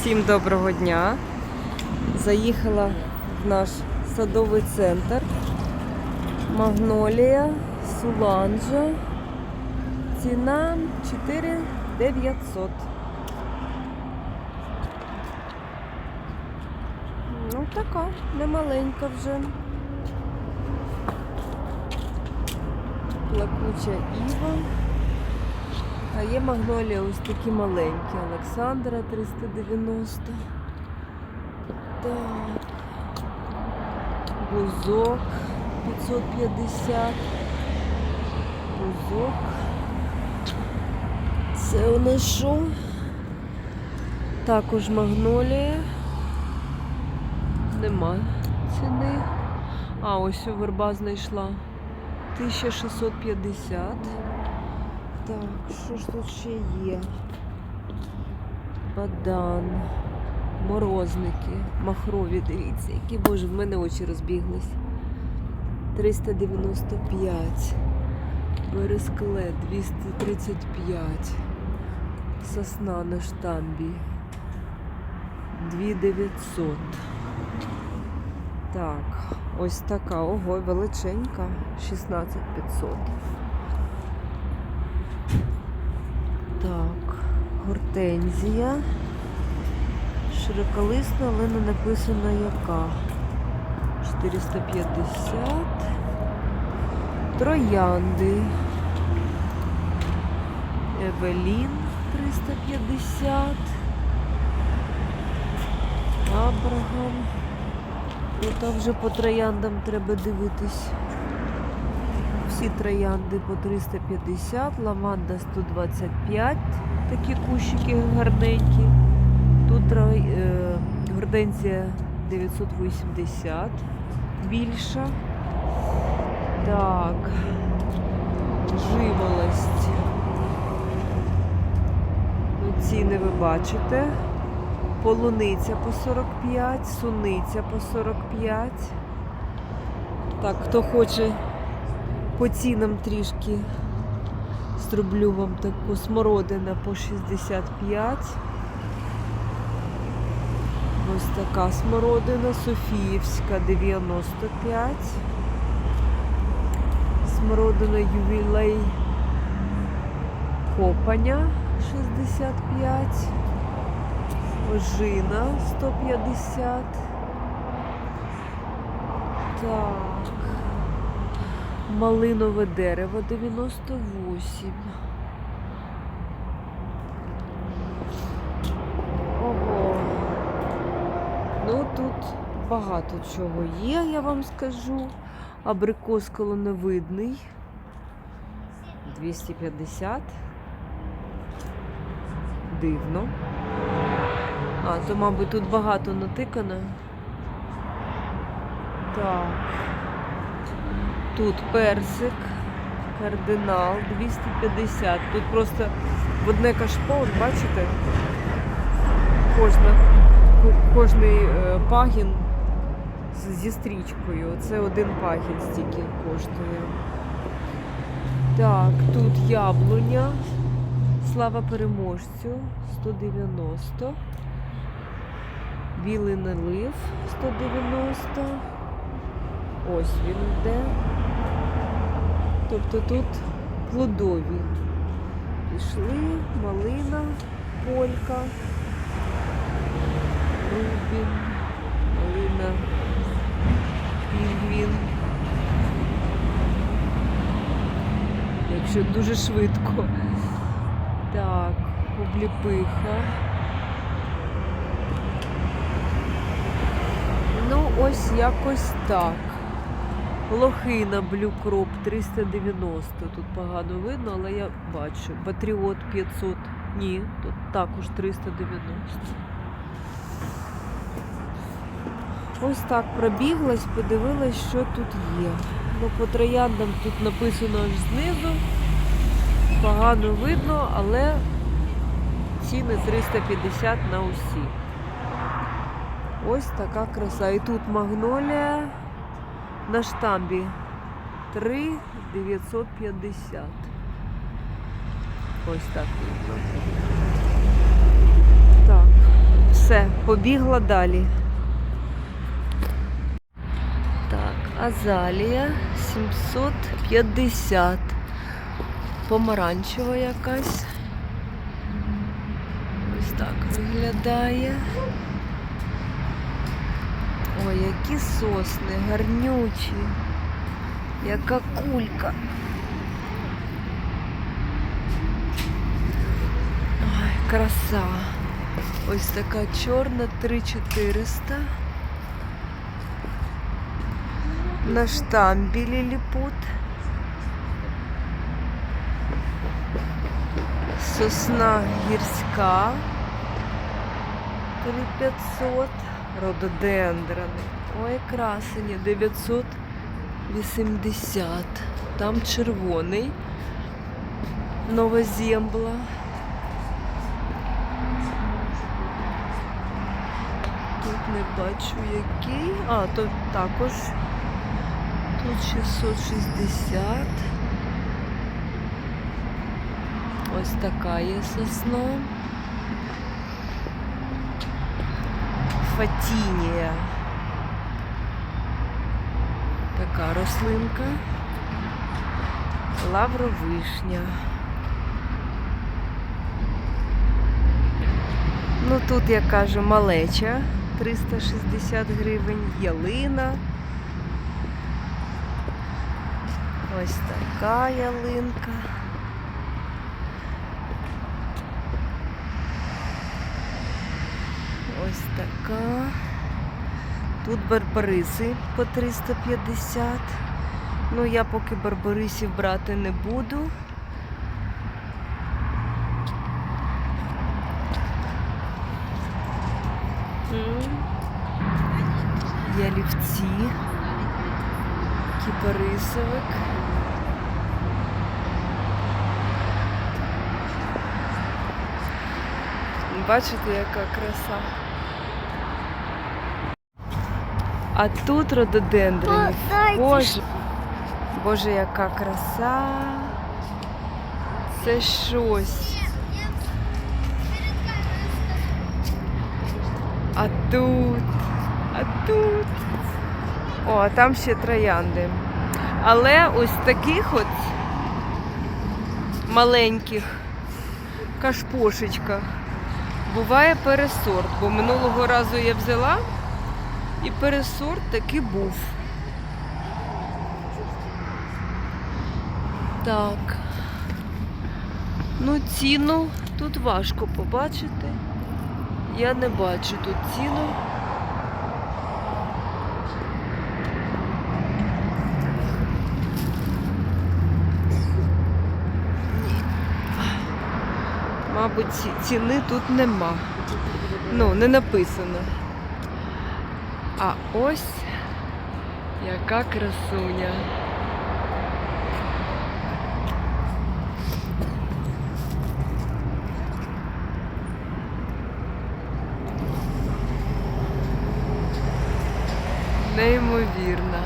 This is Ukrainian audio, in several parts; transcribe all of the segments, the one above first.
Всім доброго дня. Заїхала в наш садовий центр. Магнолія, Суланджа. Ціна 4900. Ну, така, немаленька вже. Плакуча Іва. А є магнолія ось такі маленькі. Олександра 390. Так. Бузок 550. Бузок. Це у нас що? Також магнолія. Нема ціни. А, ось у верба знайшла. 1650. Так, що ж тут ще є? Бадан, морозники, махрові, дивіться, які боже, в мене очі розбіглись. 395. Бересклет 235. Сосна на штамбі. 2900. Так, ось така, ого, величенька. 16500. Так, гортензія. Широколисна, але не написано яка. 450. Троянди. Евелін 350. Абрагам. Ну там вже по трояндам треба дивитись. Всі троянди по 350, лаванда 125, такі кущики гарненькі. Тут е, гортензія 980, більша. Так, живолость. Ну, ціни ви бачите. Полуниця по 45, суниця по 45. Так, хто хоче по цінам трішки зроблю вам таку смородина по 65. Ось така смородина, Софіївська 95. Смородина ювілей Копаня 65. Ожина 150. Так. Малинове дерево 98. Ого. Ну тут багато чого є, я вам скажу. Абрикос колоновидний. 250. Дивно. А, то, мабуть, тут багато натикано. Так. Тут персик, кардинал 250. Тут просто в одне кашпо, от бачите, кожна, кожний е, пагін зі стрічкою. Це один пагін стільки коштує. Так, тут яблуня. Слава переможцю 190. Білий налив 190. Ось він йде. Тобто тут плодові. Пішли, малина, полька, рубін, малина, пінгвін. Якщо дуже швидко. Так, обліпиха. Ну, ось якось так. Лохина блюкроп 390. Тут погано видно, але я бачу. Патріот 500. Ні, тут також 390. Ось так пробіглась, подивилась, що тут є. Ну, по трояндам тут написано аж знизу. Погано видно, але ціни 350 на усі. Ось така краса. І тут магнолія на штамбі 3 950. Ось так видно. Так. Все, побігла далі. Так, азалія 750. Помаранчева якась. Ось так виглядає. Ой, які сосни, гарнючі. Яка кулька. Ой, краса. Ось така чорна 3400. На штамбі ліліпут. Сосна гірська 3500. Рододендрани. Ой, красені 980. Там червоний. Новозембла. Тут не бачу який. А, то також. Тут 660. Ось така є сосна. Фатінія. Така рослинка. Лавровишня. Ну тут, я кажу, малеча 360 гривень, ялина. Ось така ялинка. Ось така. Тут барбариси по 350. Ну, я поки барбарисів брати не буду. Ялівці. Кіпарисовик. Бачите, яка краса. А тут рододендронів. Боже, Боже, яка краса. Це щось. А тут, а тут. О, а там ще троянди. Але ось таких от маленьких кашпошечках буває пересорт, бо минулого разу я взяла і пересорт таки був. Так. Ну, ціну тут важко побачити. Я не бачу тут ціну. Ні. Мабуть, ціни тут нема. Ну, не написано. А ось яка красуня. Неймовірна.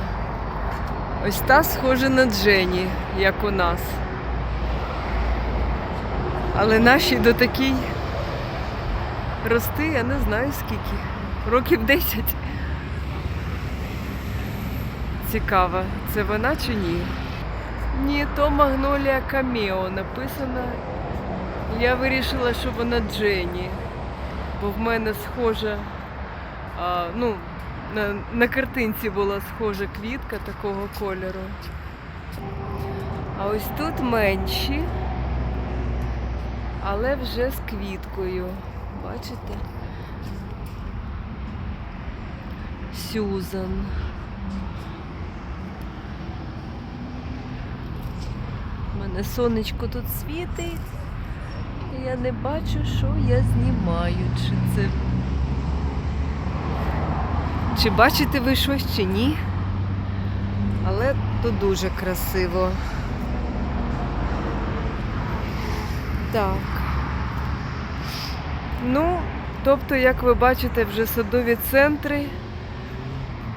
Ось та схожа на Джені, як у нас. Але наші до такій рости, я не знаю скільки. Років 10. Цікаво, це вона чи ні? Ні, то Магнолія Камео написано. Я вирішила, що вона Джені. Бо в мене схожа, а, ну, на, на картинці була схожа квітка такого кольору. А ось тут менші, але вже з квіткою. Бачите? Сюзан. Мене сонечко тут світить. і Я не бачу, що я знімаю. Чи це. Чи бачите ви щось, чи ні? Але тут дуже красиво. Так. Ну, тобто, як ви бачите, вже садові центри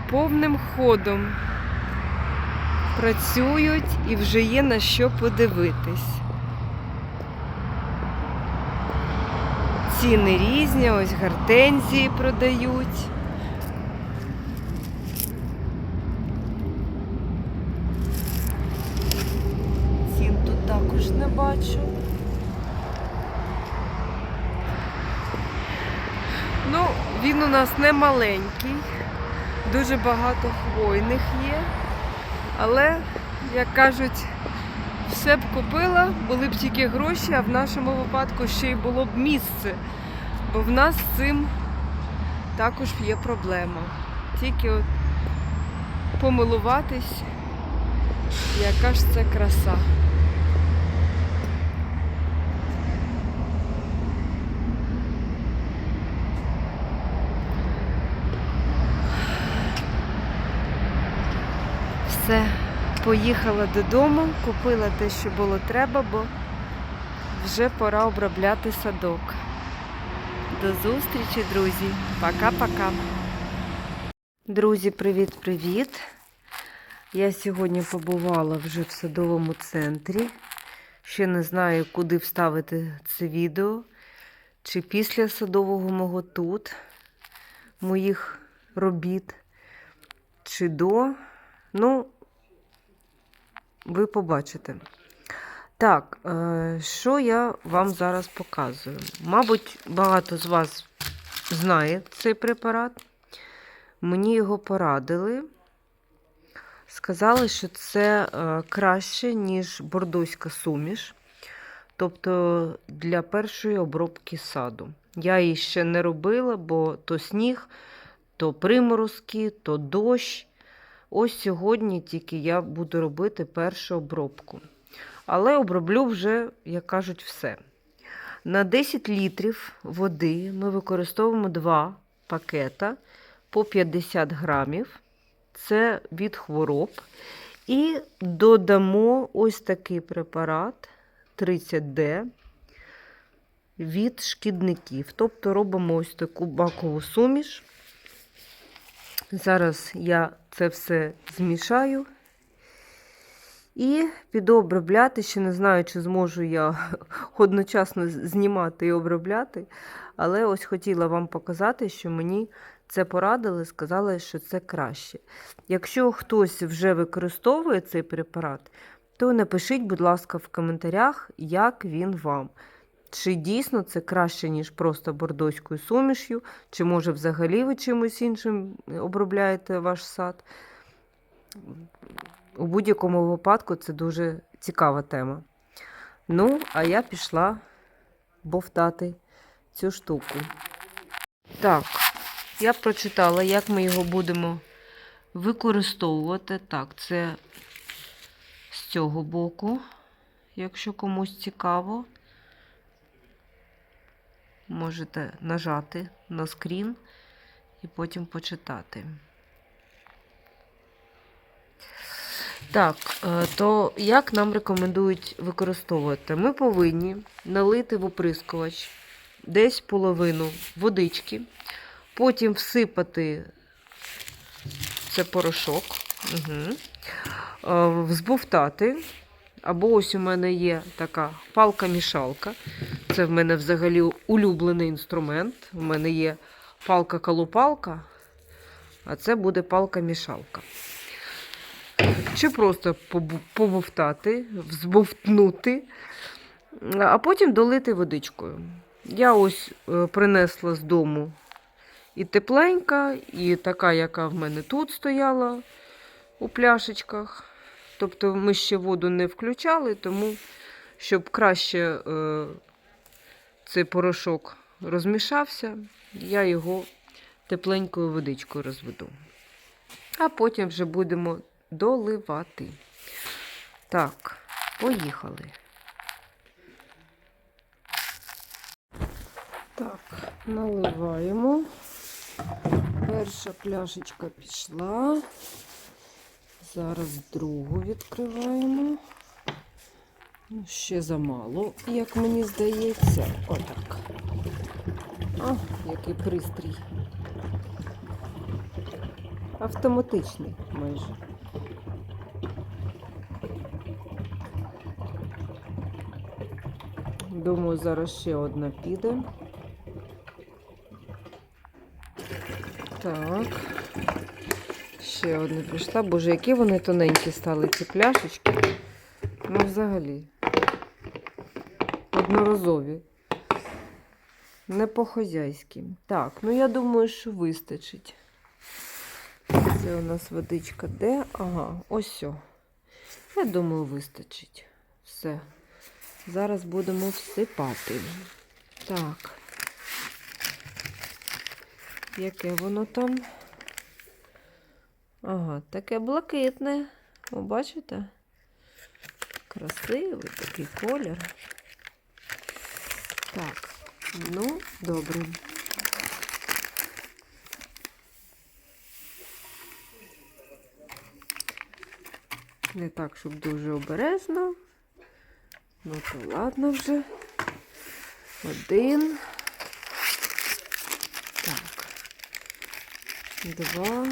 повним ходом працюють і вже є на що подивитись. Ціни різні, ось гортензії продають. Цін тут також не бачу. Ну, він у нас не маленький, дуже багато хвойних є. Але, як кажуть, все б купила, були б тільки гроші, а в нашому випадку ще й було б місце. Бо в нас з цим також є проблема. Тільки от помилуватись, яка ж це краса. Все, поїхала додому, купила те, що було треба, бо вже пора обробляти садок. До зустрічі, друзі. Пока-пока. Друзі, привіт-привіт. Я сьогодні побувала вже в садовому центрі. Ще не знаю, куди вставити це відео. Чи після садового мого тут, моїх робіт, чи до. Ну, ви побачите. Так, е, що я вам зараз показую? Мабуть, багато з вас знає цей препарат. Мені його порадили. Сказали, що це е, краще, ніж бордоська суміш. Тобто для першої обробки саду. Я її ще не робила, бо то сніг, то приморозки, то дощ. Ось сьогодні тільки я буду робити першу обробку. Але оброблю вже, як кажуть, все. На 10 літрів води ми використовуємо два пакета по 50 грамів. Це від хвороб. І додамо ось такий препарат 30D від шкідників. Тобто робимо ось таку бакову суміш. Зараз я це все змішаю і піду обробляти. Ще не знаю, чи зможу я одночасно знімати і обробляти. Але ось хотіла вам показати, що мені це порадили, сказали, що це краще. Якщо хтось вже використовує цей препарат, то напишіть, будь ласка, в коментарях, як він вам. Чи дійсно це краще, ніж просто бордоською суміш'ю, чи може взагалі ви чимось іншим обробляєте ваш сад. У будь-якому випадку це дуже цікава тема. Ну, а я пішла бовтати цю штуку. Так, я прочитала, як ми його будемо використовувати. Так, це з цього боку, якщо комусь цікаво. Можете нажати на скрін і потім почитати. Так, е, то як нам рекомендують використовувати? Ми повинні налити в оприскувач десь половину водички, потім всипати це порошок, угу. взбовтати. Або ось у мене є така палка-мішалка. Це в мене взагалі улюблений інструмент. У мене є палка-калупалка, а це буде палка-мішалка. Чи просто побовтати, взбовтнути, а потім долити водичкою. Я ось е, принесла з дому і тепленька, і така, яка в мене тут стояла у пляшечках. Тобто ми ще воду не включали, тому щоб краще е, цей порошок розмішався, я його тепленькою водичкою розведу. А потім вже будемо доливати. Так, поїхали. Так, наливаємо. Перша пляшечка пішла. Зараз другу відкриваємо. Ще замало, як мені здається, отак. О, який пристрій. Автоматичний майже. Думаю, зараз ще одна піде. Так, ще одна пішла. Боже, які вони тоненькі стали, ці пляшечки. Ну, взагалі. Одноразові. Не по-хозяйськи. Так, ну я думаю, що вистачить. Це у нас водичка де? Ага, ось все. Я думаю, вистачить. Все. Зараз будемо всипати. Так. Яке воно там? Ага, таке блакитне. О, бачите? Красивий такий колір. Так, ну, добре. Не так, щоб дуже обережно. Ну, то ладно вже. Один. Так. Два.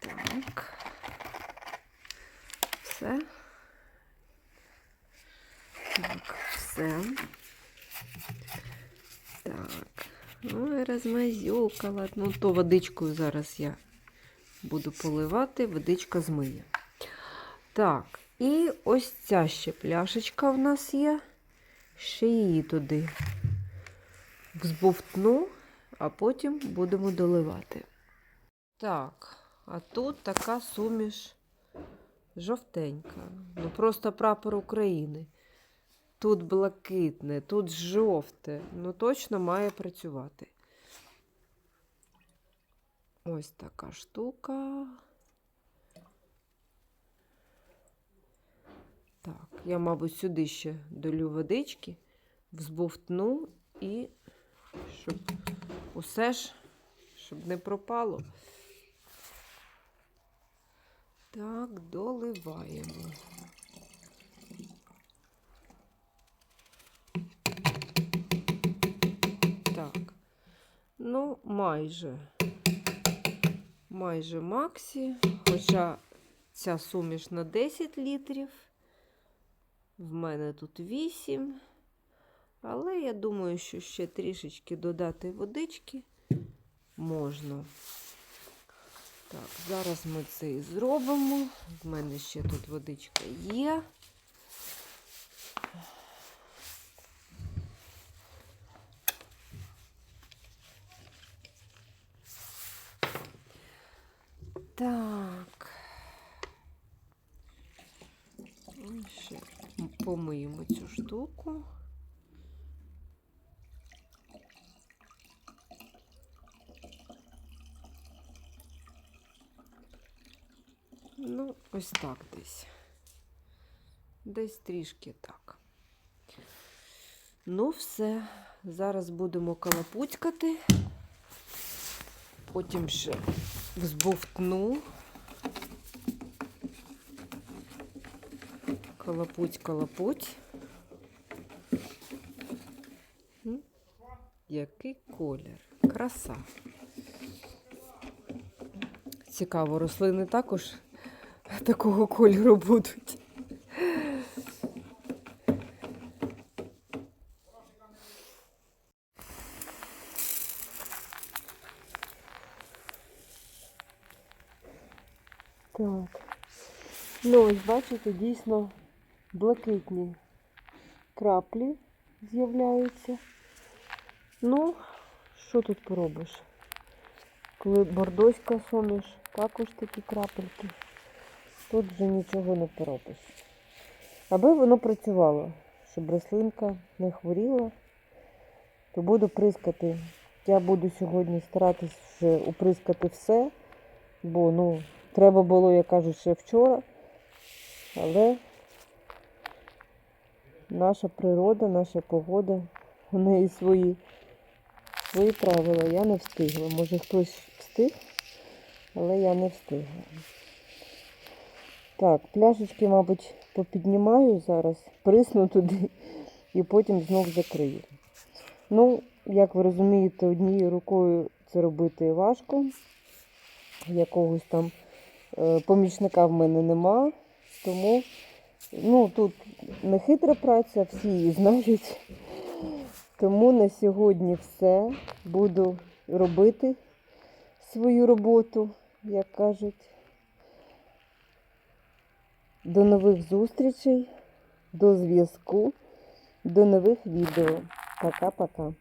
Так. Все. Так, все. Так. Ой, розмазюкала. Ну, то водичкою зараз я буду поливати, водичка змиє. Так, і ось ця ще пляшечка в нас є. Ще її туди взбовтну, а потім будемо доливати. Так, а тут така суміш жовтенька. Ну просто прапор України. Тут блакитне, тут жовте. Ну, точно має працювати. Ось така штука. Так, я, мабуть, сюди ще долю водички, взбовтну і щоб усе ж, щоб не пропало. Так, доливаємо. Так, ну, майже. Майже Максі, хоча ця суміш на 10 літрів. В мене тут 8. Але я думаю, що ще трішечки додати водички можна. Так, зараз ми це і зробимо. В мене ще тут водичка є. Так. І Ще помиємо цю штуку. Ну, ось так десь. Десь трішки так. Ну, все. Зараз будемо калапуцькати. Потім ще взбовтну. Колопуть, колопуть. Який колір. Краса. Цікаво, рослини також такого кольору будуть. Так. Ну, ось бачите, дійсно блакитні краплі з'являються. Ну, що тут поробиш? Коли бордоська суміш, також такі крапельки. Тут вже нічого не поробиш. Аби воно працювало, щоб рослинка не хворіла, то буду прискати. Я буду сьогодні старатись вже уприскати все, бо ну, треба було, як кажуть, ще вчора. Але наша природа, наша погода, у неї свої, свої правила. Я не встигла. Може хтось встиг, але я не встигла. Так, пляшечки, мабуть, попіднімаю зараз, присну туди і потім знов закрию. Ну, як ви розумієте, однією рукою це робити важко. Якогось там Е, Помічника в мене нема, тому ну, тут не хитра праця, всі її знають. Тому на сьогодні все. Буду робити свою роботу, як кажуть. До нових зустрічей, до зв'язку, до нових відео. Пока-пока.